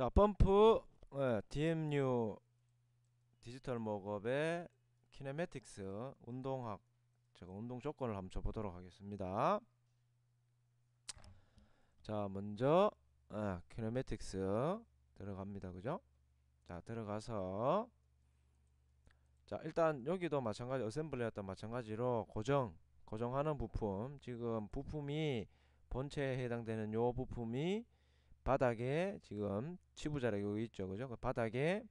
자 펌프 예, DMU 디지털 목업의 키네매틱스 운동학 제가 운동 조건을 한번 쳐보도록 하겠습니다. 자 먼저 예, 키네매틱스 들어갑니다. 그죠? 자 들어가서 자 일단 여기도 마찬가지 어셈블리였던 마찬가지로 고정 고정하는 부품. 지금 부품이 본체에 해당되는 요 부품이 바닥에 지금 치부자락 여기 있죠. 그죠? 그 바닥에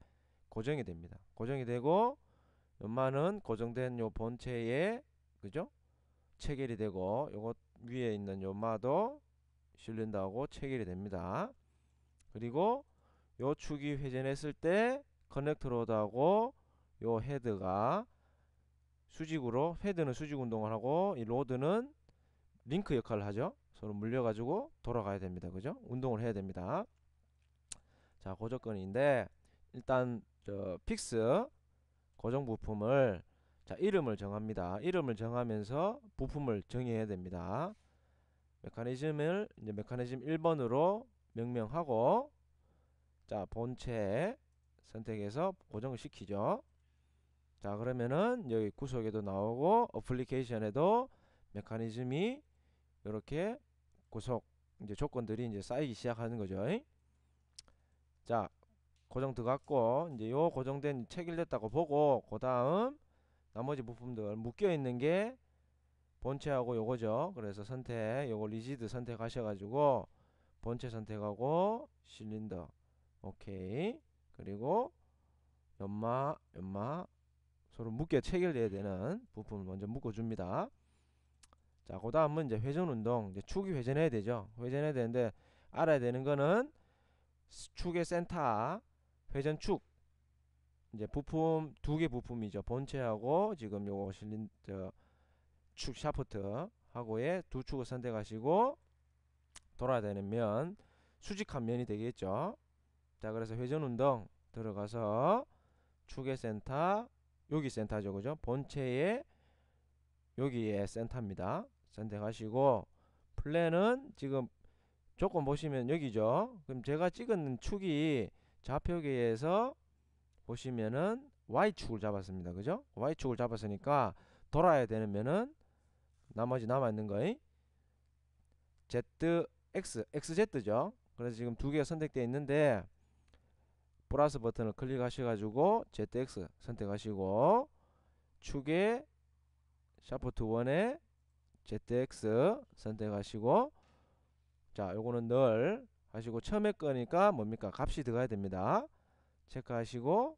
고정이 됩니다. 고정이 되고 연마는 고정된 요 본체에 그죠? 체결이 되고 요것 위에 있는 연마도 실린다고 체결이 됩니다. 그리고 요 축이 회전했을 때 커넥터 로드하고 요 헤드가 수직으로 헤드는 수직 운동을 하고 이 로드는 링크 역할을 하죠. 서로 물려 가지고 돌아가야 됩니다. 그죠? 운동을 해야 됩니다. 자 고조건인데 일단 저 픽스 고정 부품을 자 이름을 정합니다. 이름을 정하면서 부품을 정의해야 됩니다. 메커니즘을 이제 메커니즘 1번으로 명명하고 자 본체 선택해서 고정을 시키죠. 자 그러면은 여기 구속에도 나오고 어플리케이션에도 메커니즘이 이렇게 구속 이제 조건들이 이제 쌓이기 시작하는 거죠. 자, 고정 들어갔고 이제 요 고정된 체결됐다고 보고 그 다음 나머지 부품들 묶여 있는 게 본체하고 요거죠. 그래서 선택 요거 리지드 선택하셔 가지고 본체 선택하고 실린더 오케이 그리고 연마 연마 서로 묶여 체결돼야 되는 부품을 먼저 묶어 줍니다. 자, 그 다음은 이제 회전 운동. 이제 축이 회전해야 되죠. 회전해야 되는데 알아야 되는 거는 축의 센터, 회전축. 이제 부품 두 개 부품이죠. 본체하고 지금 요거 실린 저축 샤프트 하고의 두 축을 선택하시고 돌아야 되는 면 수직한 면이 되겠죠. 자, 그래서 회전 운동 들어가서 축의 센터 여기 센터죠. 그죠? 본체에 여기에 센터입니다. 선택하시고 플랜은 지금 조건 보시면 여기죠. 그럼 제가 찍은 축이 좌표계에서 보시면은 Y축을 잡았습니다. 그죠? Y축을 잡았으니까 돌아야 되는 면은 나머지 남아있는 거에 ZX, XZ죠. 그래서 지금 두 개가 선택되어 있는데 플러스 버튼을 클릭하셔 가지고 ZX 선택하시고 축에 샤프트 1에 ZX 선택하시고 자 요거는 널 하시고 처음에 거니까 뭡니까? 값이 들어가야 됩니다. 체크하시고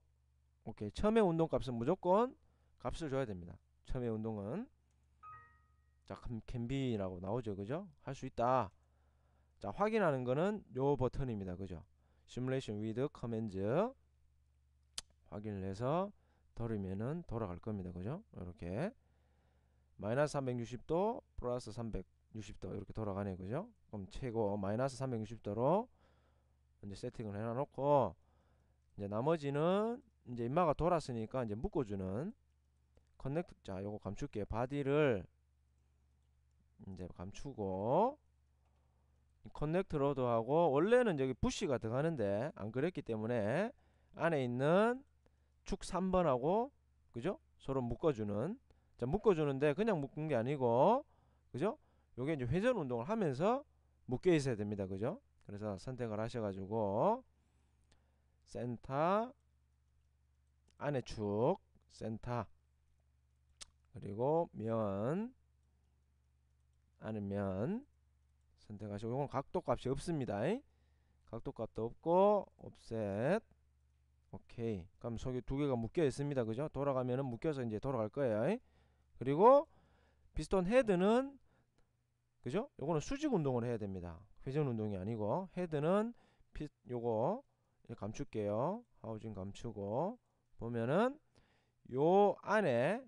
오케이. 처음에 운동값은 무조건 값을 줘야 됩니다. 처음에 운동은. 자 그럼 캔비라고 나오죠. 그죠? 할 수 있다. 자 확인하는 거는 요 버튼입니다. 그죠? 시뮬레이션 위드 커맨드 확인을 해서 돌리면은 돌아갈 겁니다. 그죠? 이렇게 마이너스 360도 플러스 360도 이렇게 돌아가네 그죠? 그럼 최고 마이너스 360도로 이제 세팅을 해놔 놓고 이제 나머지는 이제 인마가 돌았으니까 이제 묶어주는 커넥트 자 요거 감출게요. 바디를 이제 감추고 커넥트 로드 하고 원래는 여기 부시가 들어가는데 안 그랬기 때문에 안에 있는 축 3번하고 그죠? 서로 묶어주는 자 묶어주는데 그냥 묶은 게 아니고 그죠? 요게 이제 회전 운동을 하면서 묶여 있어야 됩니다. 그죠? 그래서 선택을 하셔가지고 센터 안에 축 센터 그리고 면 안에 면 선택하시고 이건 각도 값이 없습니다. 각도 값도 없고 옵셋 오케이 그럼 속에 두 개가 묶여 있습니다. 그죠? 돌아가면은 묶여서 이제 돌아갈 거예요. 그리고 피스톤 헤드는 그죠? 요거는 수직 운동을 해야 됩니다. 회전 운동이 아니고 헤드는 피, 요거 감출게요. 하우징 감추고 보면은 요 안에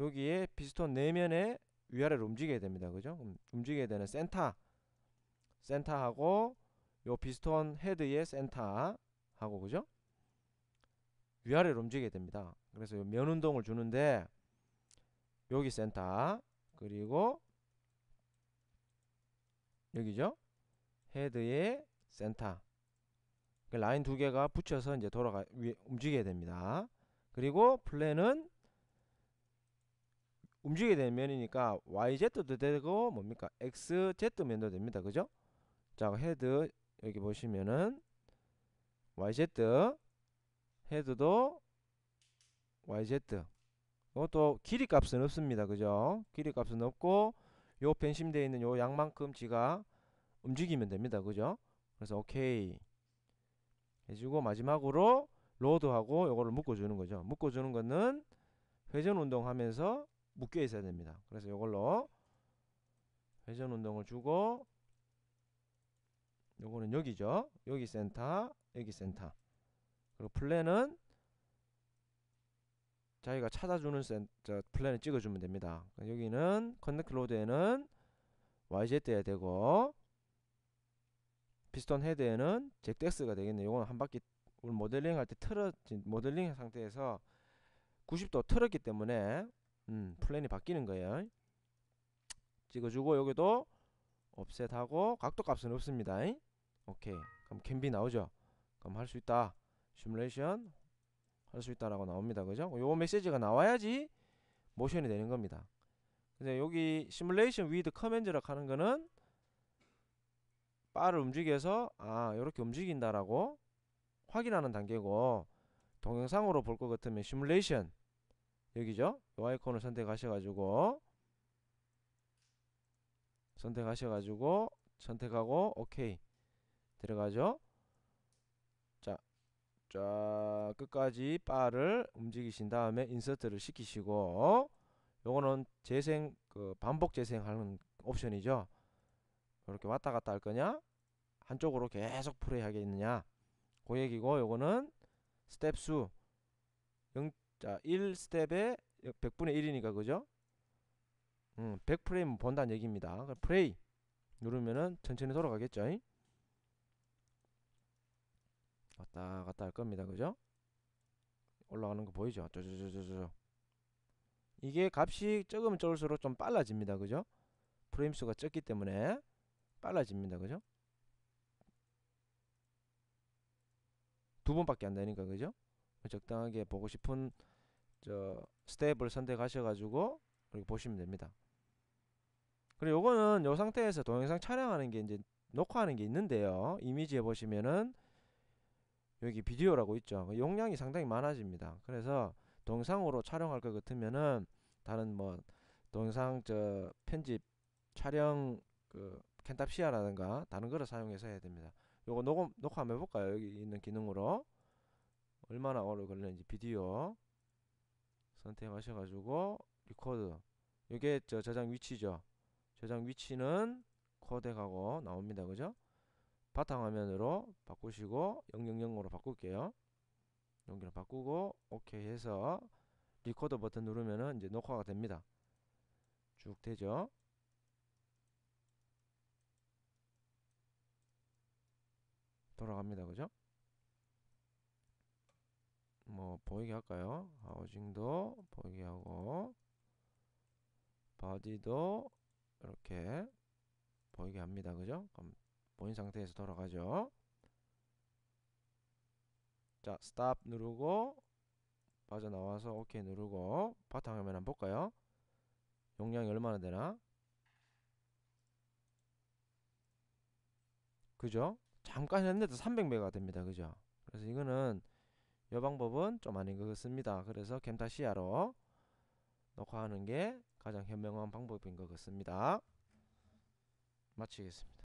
여기에 피스톤 내면에 위아래로 움직여야 됩니다. 그죠? 음, 움직여야 되는 센터 센터하고 요 피스톤 헤드의 센터하고 그죠? 위아래로 움직여야 됩니다. 그래서 면 운동을 주는데 여기 센터 그리고 여기죠 헤드의 센터 그 라인 두 개가 붙여서 이제 돌아가 위, 움직여야 됩니다. 그리고 플랜은 움직이게 되는 면이니까 YZ도 되고 뭡니까 XZ면도 됩니다. 그죠? 자 헤드 여기 보시면은 YZ 헤드도 YZ 이것도 길이 값은 없습니다. 그죠? 길이 값은 없고 요 변심되어 있는 요 양만큼 지가 움직이면 됩니다. 그죠? 그래서 오케이 해주고 마지막으로 로드하고 요거를 묶어주는 거죠. 묶어주는 거는 회전 운동하면서 묶여 있어야 됩니다. 그래서 요걸로 회전 운동을 주고 요거는 여기죠. 여기 센터, 여기 센터. 그리고 플랜은 자기가 찾아주는 센, 저 플랜을 찍어주면 됩니다. 여기는 커넥트 로드에는 YZ여야 되고 피스톤 헤드에는 ZX가 되겠네요. 요거는 한 바퀴 오늘 모델링 할 때 틀어진 모델링 상태에서 90도 틀었기 때문에 음, 플랜이 바뀌는 거예요. 찍어주고 여기도 옵셋하고 각도 값은 없습니다. 오케이. 그럼 캔비 나오죠. 그럼 할 수 있다. 시뮬레이션 할 수 있다라고 나옵니다. 그죠? 요 메시지가 나와야지 모션이 되는 겁니다. 근데 여기 시뮬레이션 위드 커맨드라고 하는 거는 바를 움직여서 아 이렇게 움직인다라고 확인하는 단계고 동영상으로 볼 것 같으면 시뮬레이션 여기죠 요 아이콘을 선택하셔가지고 선택하셔가지고 선택하고 오케이 들어가죠 자, 쫙 끝까지 바를 움직이신 다음에 인서트를 시키시고 요거는 재생 그 반복 재생하는 옵션이죠 이렇게 왔다 갔다 할 거냐 한쪽으로 계속 플레이 하겠느냐 그 얘기고 요거는 스텝 수 0, 자, 1스텝에 100분의 1이니까 그죠? 음, 100프레임 본다는 얘기입니다. 플레이 누르면은 천천히 돌아가겠죠? 왔다 갔다 할 겁니다. 그죠? 올라가는 거 보이죠? 저저저저저 이게 값이 적으면 적을수록 좀 빨라집니다. 그죠? 프레임 수가 적기 때문에 빨라집니다. 그죠? 두 번밖에 안 되니까 그죠? 적당하게 보고 싶은 저 스텝을 선택하셔 가지고 이렇게 보시면 됩니다. 그리고 요거는 요 상태에서 동영상 촬영하는 게 이제 녹화하는 게 있는데요. 이미지에 보시면은 여기 비디오라고 있죠. 그 용량이 상당히 많아집니다. 그래서 동영상으로 촬영할 것 같으면은 다른 뭐 동영상 저 편집 촬영 그 켄탑시아라든가 다른 거를 사용해서 해야 됩니다. 요거 녹음 녹화 한번 해볼까요? 여기 있는 기능으로 얼마나 오래 걸리는지 비디오 선택하셔가지고 리코드 이게 저 저장 위치죠. 저장 위치는 코덱하고 나옵니다. 그죠? 바탕화면으로 바꾸시고 000으로 바꿀게요. 여기로 바꾸고 오케이 해서 리코더 버튼 누르면은 이제 녹화가 됩니다. 쭉 되죠. 돌아갑니다. 그죠? 뭐 보이게 할까요? 하우징도 보이게 하고 바디도 이렇게 보이게 합니다. 그죠? 그럼 보인 상태에서 돌아가죠. 자, 스탑 누르고 빠져나와서 오케이 누르고 바탕화면 한번 볼까요? 용량이 얼마나 되나? 그죠? 잠깐 했는데도 300메가 됩니다. 그죠? 그래서 이거는 이 방법은 좀 아닌 것 같습니다. 그래서 캠타시아로 녹화하는 게 가장 현명한 방법인 것 같습니다. 마치겠습니다.